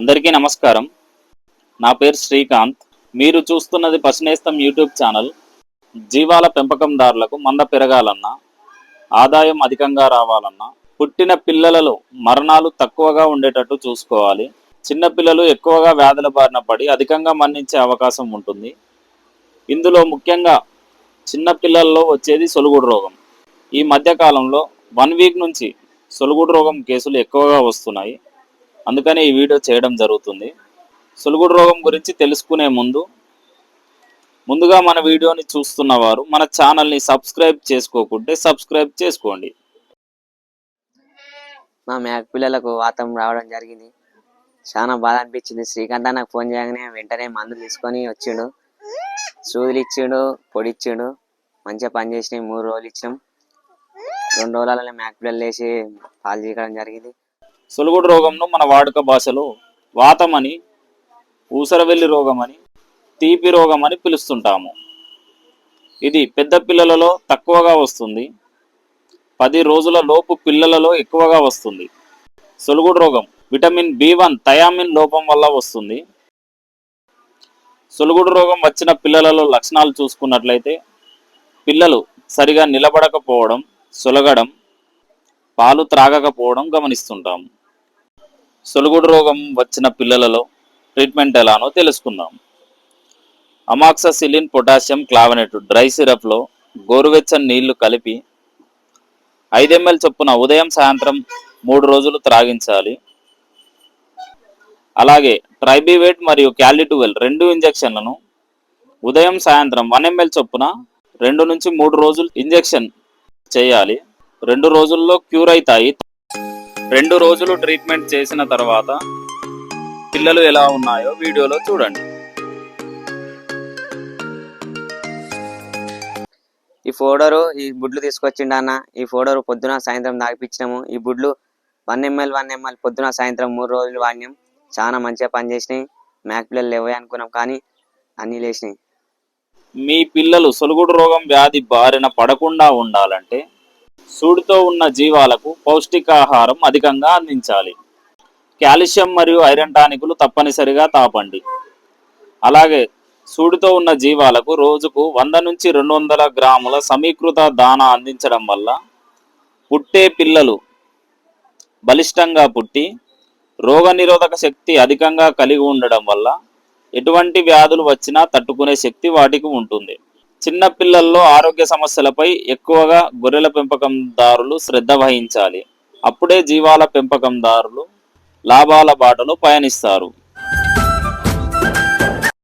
అందరికీ నమస్కారం. నా పేరు శ్రీకాంత్. మీరు చూస్తున్నది పశునేస్తం యూట్యూబ్ ఛానల్. జీవాల పెంపకందారులకు మంద పెరగాలన్నా ఆదాయం అధికంగా రావాలన్నా పుట్టిన పిల్లలలో మరణాలు తక్కువగా ఉండేటట్టు చూసుకోవాలి. చిన్నపిల్లలు ఎక్కువగా వ్యాధుల బారిన పడి అధికంగా మరణించే అవకాశం ఉంటుంది. ఇందులో ముఖ్యంగా చిన్నపిల్లల్లో వచ్చేది సొలుగుడు రోగం. ఈ మధ్యకాలంలో వన్ వీక్ నుంచి సొలుగుడు రోగం కేసులు ఎక్కువగా వస్తున్నాయి. అందుకని ఈ వీడియో చేయడం జరుగుతుంది. సులుగుడు రోగం గురించి తెలుసుకునే ముందు ముందుగా మన వీడియోని చూస్తున్న వారు మన ఛానల్ని సబ్స్క్రైబ్ చేసుకోకుంటే సబ్స్క్రైబ్ చేసుకోండి. మా మేక పిల్లలకు వాతం రావడం జరిగింది. చాలా బాధ అనిపించింది. శ్రీకాంత్ నాకు ఫోన్ చేయగానే వెంటనే మందులు తీసుకొని వచ్చిండు. సూదులు ఇచ్చిండు పొడి ఇచ్చిండు. మంచిగా పని చేసినాయి. మూడు రోజులు ఇచ్చినాం. రెండు రోజులలో మేక పిల్లలు వేసి పాలు చేయడం జరిగింది. సొలుగుడు రోగంను మన వాడుక భాషలో వాతమని ఊసరవెల్లి రోగమని తీపి రోగం అని పిలుస్తుంటాము. ఇది పెద్ద పిల్లలలో తక్కువగా వస్తుంది. పది రోజుల లోపు పిల్లలలో ఎక్కువగా వస్తుంది. సొలుగుడు రోగం విటమిన్ బి వన్ థయామిన్ లోపం వల్ల వస్తుంది. సొలుగుడు రోగం వచ్చిన పిల్లలలో లక్షణాలు చూసుకున్నట్లయితే పిల్లలు సరిగా నిలబడకపోవడం సొలగడం పాలు త్రాగకపోవడం గమనిస్తుంటాము. సొలుగుడు రోగం వచ్చిన పిల్లలలో ట్రీట్మెంట్ ఎలానో తెలుసుకుందాం. అమాక్ససిలిన్ పొటాషియం క్లావనెట్ డ్రై సిరప్లో గోరువెచ్చని నీళ్ళు కలిపి ఐదు ఎంఎల్ చొప్పున ఉదయం సాయంత్రం మూడు రోజులు త్రాగించాలి. అలాగే ట్రైబీవేట్ మరియు క్యాలిటువెల్ రెండు ఇంజెక్షన్లను ఉదయం సాయంత్రం వన్ ఎంఎల్ చొప్పున రెండు నుంచి మూడు రోజులు ఇంజెక్షన్ చేయాలి. రెండు రోజుల్లో క్యూర్ అవుతాయి. రెండు రోజులు ట్రీట్మెంట్ చేసిన తర్వాత పిల్లలు ఎలా ఉన్నాయో వీడియోలో చూడండి. ఈ ఫోడరు ఈ బుడ్లు తీసుకొచ్చిండు అన్న. ఈ ఫోడరు పొద్దున సాయంత్రం తాగిపించినాము ఈ బుడ్లు వన్ ఎంఎల్ వన్ ఎంఎల్ పొద్దున సాయంత్రం మూడు రోజులు వాడినాం. చాలా మంచిగా పనిచేసినాయి. మేక పిల్లలు లేవే అనుకున్నాం కానీ అన్నీ లేచినాయి. మీ పిల్లలు సొలుగుడు రోగం వ్యాధి బారిన పడకుండా ఉండాలంటే సూడితో ఉన్న జీవాలకు పౌష్టికాహారం అధికంగా అందించాలి. కాల్షియం మరియు ఐరన్ టానికులు తప్పనిసరిగా తాపండి. అలాగే సూడితో ఉన్న జీవాలకు రోజుకు వంద నుంచి రెండు వందల గ్రాముల సమీకృత దాన అందించడం వల్ల పుట్టే పిల్లలు బలిష్టంగా పుట్టి రోగనిరోధక శక్తి అధికంగా కలిగి ఉండడం వల్ల ఎటువంటి వ్యాధులు వచ్చినా తట్టుకునే శక్తి వాటికి ఉంటుంది. చిన్న పిల్లల్లో ఆరోగ్య సమస్యలపై ఎక్కువగా గొర్రెల పెంపకందారులు శ్రద్ధ వహించాలి. అప్పుడే జీవాల పెంపకందారులు లాభాల బాటలో పయనిస్తారు.